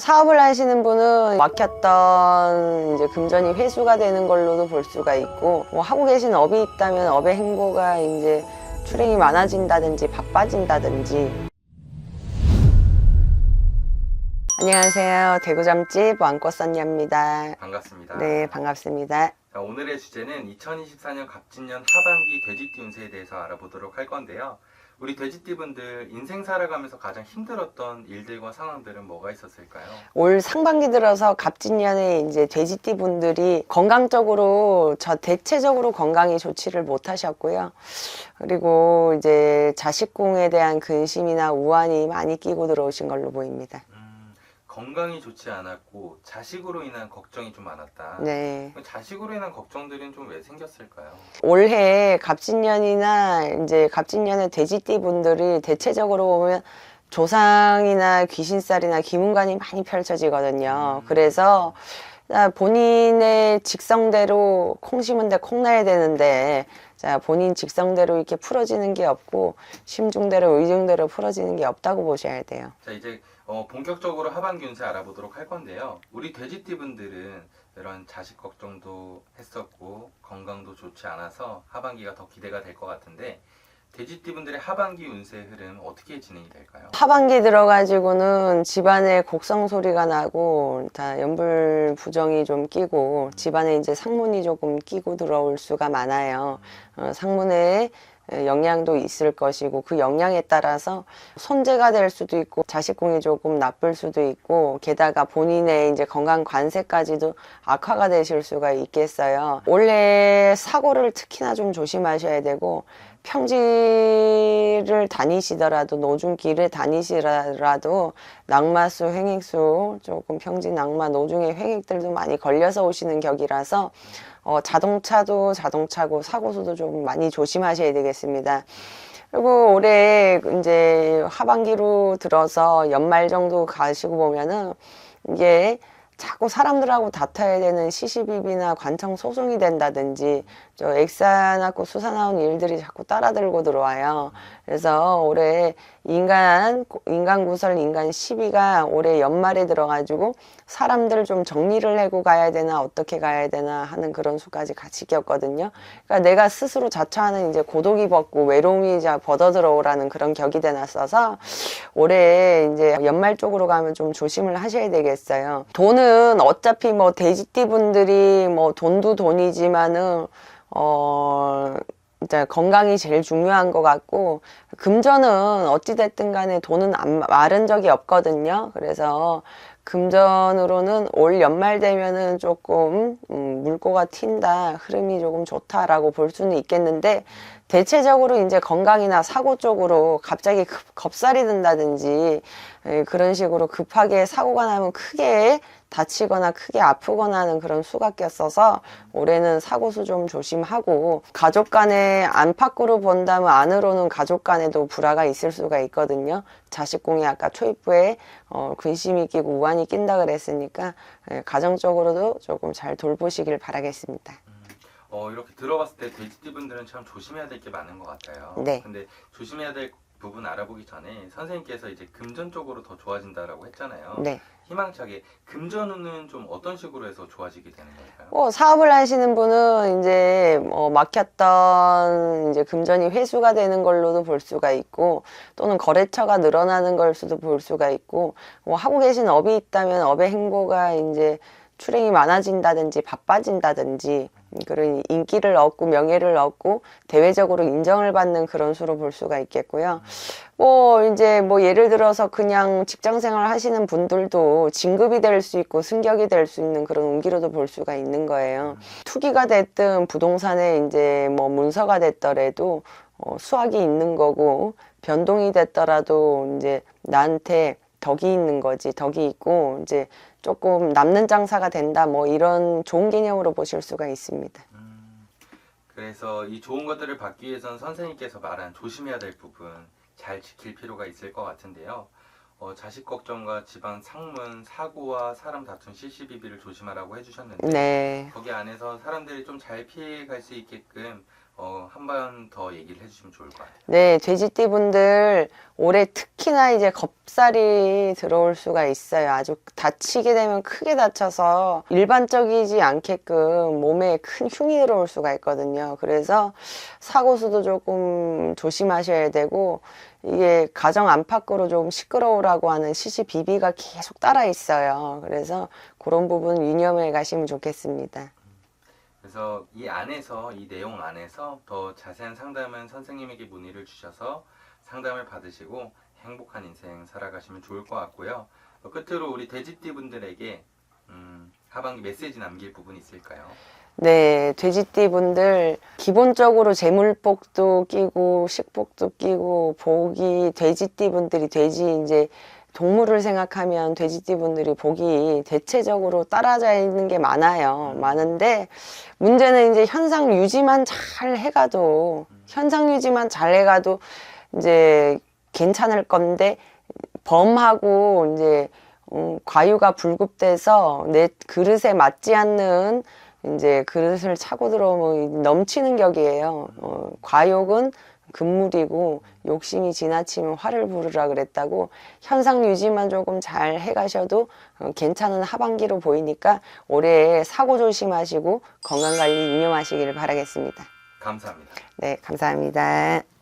사업을 하시는 분은 막혔던 이제 금전이 회수가 되는 걸로도 볼 수가 있고 뭐 하고 계신 업이 있다면 업의 행보가 이제 출행이 많아진다든지 바빠진다든지 안녕하세요 대구점집 왕꽃선녀입니다 반갑습니다. 네 반갑습니다 자, 오늘의 주제는 2024년 갑진년 하반기 돼지띠 운세에 대해서 알아보도록 할 건데요. 우리 돼지띠 분들 인생 살아가면서 가장 힘들었던 일들과 상황들은 뭐가 있었을까요? 올 상반기 들어서 갑진년에 이제 돼지띠 분들이 건강적으로 저 대체적으로 건강이 좋지를 못 하셨고요. 그리고 이제 자식궁에 대한 근심이나 우환이 많이 끼고 들어오신 걸로 보입니다. 음, 건강이 좋지 않았고 자식으로 인한 걱정이 좀 많았다. 네. 자식으로 인한 걱정들은 좀 왜 생겼을까요? 올해 갑진년이나 이제 갑진년의 돼지띠 분들이 대체적으로 보면 조상이나 귀신살이나 기문관이 많이 펼쳐지거든요. 음. 그래서 자, 본인의 직성대로 콩 심은 데 콩 나야 되는데 자 본인 직성대로 이렇게 풀어지는 게 없고 심중대로 의중대로 풀어지는 게 없다고 보셔야 돼요. 자 이제 어, 본격적으로 하반기 운세 알아보도록 할 건데요. 우리 돼지띠 분들은 이런 자식 걱정도 했었고 건강도 좋지 않아서 하반기가 더 기대가 될 것 같은데 돼지띠 분들의 하반기 운세 흐름 어떻게 진행이 될까요? 하반기 들어가지고는 집안에 곡성 소리가 나고 다 연불 부정이 좀 끼고 집안에 이제 상문이 조금 끼고 들어올 수가 많아요. 어, 상문에 영향도 있을 것이고 그 영향에 따라서 손재가 될 수도 있고 자식궁이 조금 나쁠 수도 있고 게다가 본인의 이제 건강 관세까지도 악화가 되실 수가 있겠어요. 올해 사고를 특히나 좀 조심하셔야 되고 평지를 다니시더라도 노중길을 다니시더라도 낙마수, 횡익수 조금 평지, 낙마, 노중의 횡익들도 많이 걸려서 오시는 격이라서 어, 자동차도 자동차고 사고수도 좀 많이 조심하셔야 되겠습니다. 그리고 올해 이제 하반기로 들어서 연말 정도 가시고 보면은 이게 자꾸 사람들하고 다퉈야 되는 시시비비나 관청 소송이 된다든지 저 액사 낳고 수사 나온 일들이 자꾸 따라들고 들어와요. 그래서 올해 인간 인간 구설 인간 시비가 올해 연말에 들어가지고 사람들 좀 정리를 하고 가야 되나 어떻게 가야 되나 하는 그런 수까지 같이 꼈거든요. 그러니까 내가 스스로 자처하는 이제 고독이 벗고 외로움이 이제 벗어 들어오라는 그런 격이 되났어서 올해 이제 연말 쪽으로 가면 좀 조심을 하셔야 되겠어요. 돈은 어차피 뭐 돼지띠 분들이 뭐 돈도 돈이지만은 어 이제 건강이 제일 중요한 것 같고 금전은 어찌됐든 간에 돈은 안 마른 적이 없거든요. 그래서 금전으로는 올 연말 되면은 조금 음, 물꼬가 튄다 흐름이 조금 좋다라고 볼 수는 있겠는데 대체적으로 이제 건강이나 사고 쪽으로 갑자기 급, 겁살이 든다든지 에, 그런 식으로 급하게 사고가 나면 크게 다치거나 크게 아프거나 하는 그런 수가 꼈어서 올해는 사고수 좀 조심하고 가족 간에 안팎으로 본다면 안으로는 가족 간에도 불화가 있을 수가 있거든요. 자식공이 아까 초입부에 어, 근심이 끼고 우환이 낀다 그랬으니까 예, 가정적으로도 조금 잘 돌보시길 바라겠습니다. 어, 이렇게 들어봤을 때 돼지띠 분들은 참 조심해야 될 게 많은 것 같아요. 네. 근데 조심해야 될 부분 알아보기 전에 선생님께서 이제 금전 쪽으로 더 좋아진다라고 했잖아요. 네. 희망차게 금전 운은 좀 어떤 식으로 해서 좋아지게 되는 걸까요? 뭐 사업을 하시는 분은 이제 뭐 막혔던 이제 금전이 회수가 되는 걸로도 볼 수가 있고 또는 거래처가 늘어나는 걸 수도 볼 수가 있고 뭐 하고 계신 업이 있다면 업의 행보가 이제 출행이 많아진다든지 바빠진다든지 그런 인기를 얻고 명예를 얻고 대외적으로 인정을 받는 그런 수로 볼 수가 있겠고요. 뭐 이제 뭐 예를 들어서 그냥 직장 생활 하시는 분들도 진급이 될 수 있고 승격이 될 수 있는 그런 운기로도 볼 수가 있는 거예요. 투기가 됐든 부동산에 이제 뭐 문서가 됐더라도 어, 수확이 있는 거고 변동이 됐더라도 이제 나한테 덕이 있는 거지 덕이 있고 이제 조금 남는 장사가 된다 뭐 이런 좋은 개념으로 보실 수가 있습니다. 음, 그래서 이 좋은 것들을 받기 위해선 선생님께서 말한 조심해야 될 부분 잘 지킬 필요가 있을 것 같은데요. 어, 자식 걱정과 집안 상문, 사고와 사람 다툰 실시비비를 조심하라고 해주셨는데 네. 거기 안에서 사람들이 좀 잘 피해갈 수 있게끔 어, 한번 더 얘기를 해주시면 좋을 것 같아요. 네, 돼지띠 분들 올해 특히나 이제 겁살이 들어올 수가 있어요. 아주 다치게 되면 크게 다쳐서 일반적이지 않게끔 몸에 큰 흉이 들어올 수가 있거든요. 그래서 사고 수도 조금 조심하셔야 되고 이게 가정 안팎으로 좀 시끄러우라고 하는 시시비비가 계속 따라 있어요. 그래서 그런 부분 유념해 가시면 좋겠습니다. 그래서 이 안에서 이 내용 안에서 더 자세한 상담은 선생님에게 문의를 주셔서 상담을 받으시고 행복한 인생 살아가시면 좋을 것 같고요. 어, 끝으로 우리 돼지띠 분들에게 음, 하반기 메시지 남길 부분 있을까요? 네, 돼지띠 분들 기본적으로 재물복도 끼고 식복도 끼고 복이 돼지띠 분들이 돼지 이제 동물을 생각하면 돼지띠 분들이 복이 대체적으로 따라져 있는 게 많아요. 많은데 문제는 이제 현상 유지만 잘 해가도 현상 유지만 잘 해가도 이제 괜찮을 건데 범하고 이제 음, 과유가 불급돼서 내 그릇에 맞지 않는 이제 그릇을 차고 들어오면 넘치는 격이에요. 어, 과욕은 금물이고 욕심이 지나치면 화를 부르라 그랬다고 현상 유지만 조금 잘 해가셔도 어, 괜찮은 하반기로 보이니까 올해 사고 조심하시고 건강 관리 유념하시기를 바라겠습니다. 감사합니다. 네, 감사합니다.